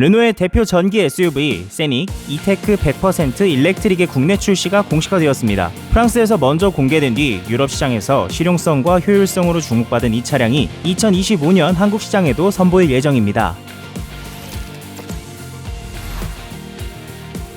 르노의 대표 전기 SUV 세닉 이테크 100% 일렉트릭의 국내 출시가 공식화되었습니다. 프랑스에서 먼저 공개된 뒤 유럽 시장에서 실용성과 효율성으로 주목받은 이 차량이 2025년 한국 시장에도 선보일 예정입니다.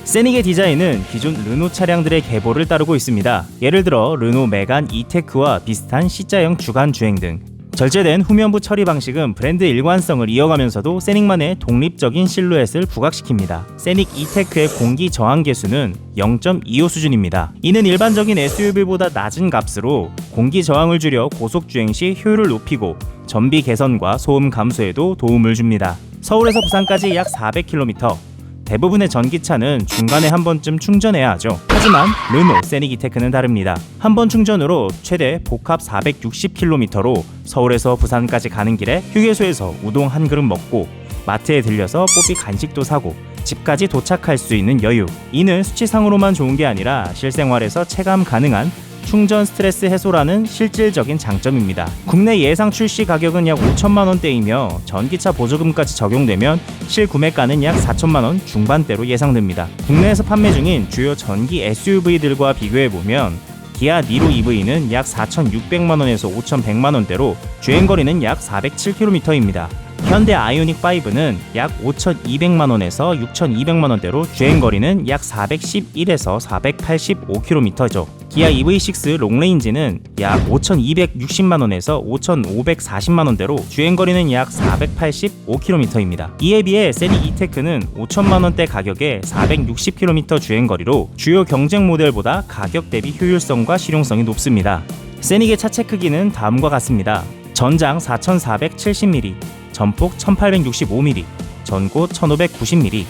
세닉의 디자인은 기존 르노 차량들의 계보를 따르고 있습니다. 예를 들어 르노 메간 이테크와 비슷한 C자형 주간 주행 등 절제된 후면부 처리 방식은 브랜드 일관성을 이어가면서도 세닉만의 독립적인 실루엣을 부각시킵니다. 세닉 이테크의 공기 저항 계수는 0.25 수준입니다. 이는 일반적인 SUV보다 낮은 값으로 공기 저항을 줄여 고속 주행 시 효율을 높이고 전비 개선과 소음 감소에도 도움을 줍니다. 서울에서 부산까지 약 400km, 대부분의 전기차는 중간에 한 번쯤 충전해야 하죠. 하지만 르노 세니기테크는 다릅니다. 한 번 충전으로 최대 복합 460km로 서울에서 부산까지 가는 길에 휴게소에서 우동 한 그릇 먹고 마트에 들려서 뽀삐 간식도 사고 집까지 도착할 수 있는 여유. 이는 수치상으로만 좋은 게 아니라 실생활에서 체감 가능한 충전 스트레스 해소라는 실질적인 장점입니다. 국내 예상 출시 가격은 약 5천만 원대이며 전기차 보조금까지 적용되면 실구매가는 약 4천만 원 중반대로 예상됩니다. 국내에서 판매 중인 주요 전기 SUV들과 비교해 보면 기아 니로 EV는 약 4,600만 원에서 5,100만 원대로 주행 거리는 약 407km입니다. 현대 아이오닉 5는 약 5,200만 원에서 6,200만 원대로 주행 거리는 약 411에서 485km죠. 기아 EV6 롱레인지는 약 5,260만 원에서 5,540만 원대로 주행 거리는 약 485km입니다. 이에 비해 세닉 이테크는 5천만 원대 가격에 460km 주행 거리로 주요 경쟁 모델보다 가격 대비 효율성과 실용성이 높습니다. 세닉의 차체 크기는 다음과 같습니다. 전장 4,470mm, 전폭 1865mm, 전고 1590mm,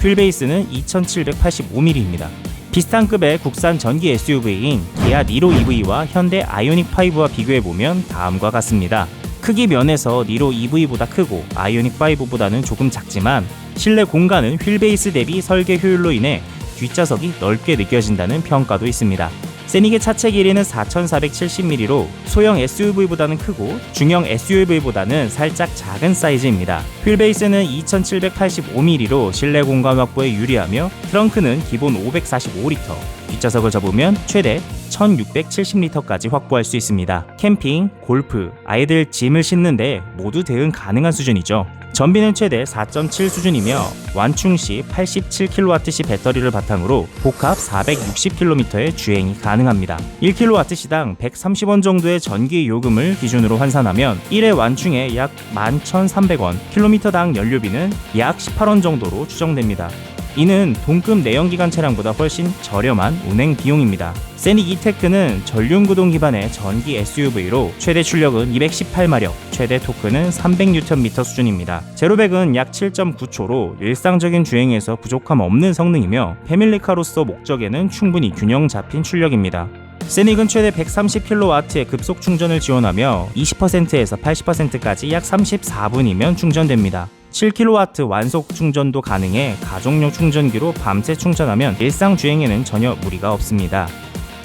휠 베이스는 2785mm입니다. 비슷한 급의 국산 전기 SUV인 기아 니로 EV와 현대 아이오닉 5와 비교해 보면 다음과 같습니다. 크기 면에서 니로 EV보다 크고 아이오닉 5보다는 조금 작지만 실내 공간은 휠 베이스 대비 설계 효율로 인해 뒷좌석이 넓게 느껴진다는 평가도 있습니다. 세닉의 차체 길이는 4,470mm로 소형 SUV보다는 크고 중형 SUV보다는 살짝 작은 사이즈입니다. 휠 베이스는 2,785mm로 실내 공간 확보에 유리하며 트렁크는 기본 545리터, 뒷좌석을 접으면 최대 1670리터까지 확보할 수 있습니다. 캠핑, 골프, 아이들 짐을 싣는데 모두 대응 가능한 수준이죠. 전비는 최대 4.7 수준이며 완충 시 87kWh 배터리를 바탕으로 복합 460km의 주행이 가능합니다. 1kWh당 130원 정도의 전기 요금을 기준으로 환산하면 1회 완충에 약 11,300원, 킬로미터당 연료비는 약 18원 정도로 추정됩니다. 이는 동급 내연기관 차량보다 훨씬 저렴한 운행 비용입니다. 세닉 이테크는 전륜구동 기반의 전기 SUV로 최대 출력은 218마력, 최대 토크는 300Nm 수준입니다. 제로백은 약 7.9초로 일상적인 주행에서 부족함 없는 성능이며 패밀리카로서 목적에는 충분히 균형 잡힌 출력입니다. 세닉은 최대 130kW의 급속 충전을 지원하며 20%에서 80%까지 약 34분이면 충전됩니다. 7kW 완속 충전도 가능해 가족용 충전기로 밤새 충전하면 일상 주행에는 전혀 무리가 없습니다.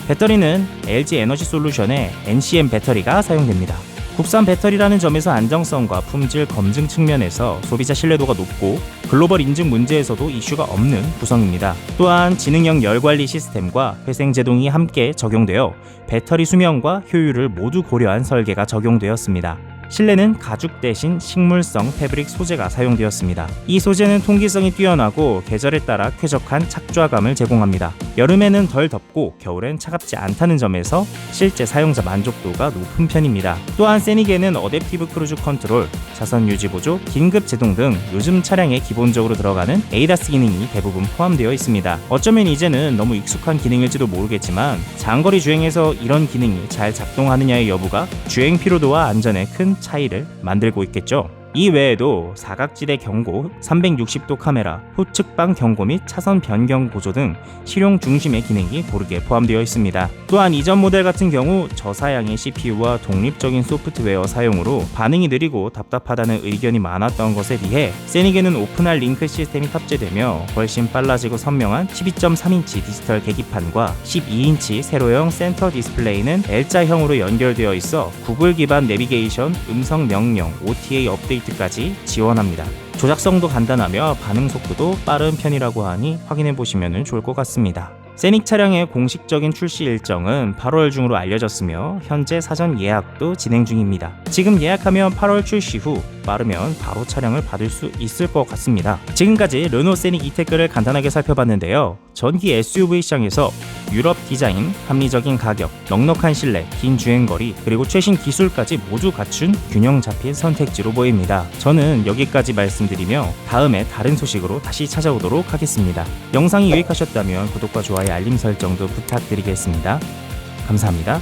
배터리는 LG 에너지 솔루션의 NCM 배터리가 사용됩니다. 국산 배터리라는 점에서 안정성과 품질 검증 측면에서 소비자 신뢰도가 높고 글로벌 인증 문제에서도 이슈가 없는 구성입니다. 또한 지능형 열 관리 시스템과 회생 제동이 함께 적용되어 배터리 수명과 효율을 모두 고려한 설계가 적용되었습니다. 실내는 가죽 대신 식물성 패브릭 소재가 사용되었습니다. 이 소재는 통기성이 뛰어나고 계절에 따라 쾌적한 착좌감을 제공합니다. 여름에는 덜 덥고 겨울엔 차갑지 않다는 점에서 실제 사용자 만족도가 높은 편입니다. 또한 세닉에는 어댑티브 크루즈 컨트롤, 자선 유지 보조, 긴급 제동 등 요즘 차량에 기본적으로 들어가는 에이다스 기능이 대부분 포함되어 있습니다. 어쩌면 이제는 너무 익숙한 기능일지도 모르겠지만 장거리 주행에서 이런 기능이 잘 작동하느냐의 여부가 주행 피로도와 안전에 큰 차이를 만들고 있겠죠. 이 외에도 사각지대 경고, 360도 카메라, 후측방 경고 및 차선 변경 보조 등 실용 중심의 기능이 고르게 포함되어 있습니다. 또한 이전 모델 같은 경우 저사양의 CPU와 독립적인 소프트웨어 사용으로 반응이 느리고 답답하다는 의견이 많았던 것에 비해 세닉에는 오픈할 링크 시스템이 탑재되며 훨씬 빨라지고 선명한 12.3인치 디지털 계기판과 12인치 세로형 센터 디스플레이는 L자형으로 연결되어 있어 구글 기반 내비게이션, 음성 명령, OTA 업데이트 까지 지원합니다. 조작성도 간단하며 반응 속도도 빠른 편이라고 하니 확인해 보시면 좋을 것 같습니다. 세닉 차량의 공식적인 출시 일정은 8월 중으로 알려졌으며 현재 사전 예약도 진행 중입니다. 지금 예약하면 8월 출시 후 빠르면 바로 차량을 받을 수 있을 것 같습니다. 지금까지 르노 세닉 이테크를 간단하게 살펴봤는데요. 전기 SUV 시장에서 유럽 디자인, 합리적인 가격, 넉넉한 실내, 긴 주행거리, 그리고 최신 기술까지 모두 갖춘 균형 잡힌 선택지로 보입니다. 저는 여기까지 말씀드리며 다음에 다른 소식으로 다시 찾아오도록 하겠습니다. 영상이 유익하셨다면 구독과 좋아요, 알림 설정도 부탁드리겠습니다. 감사합니다.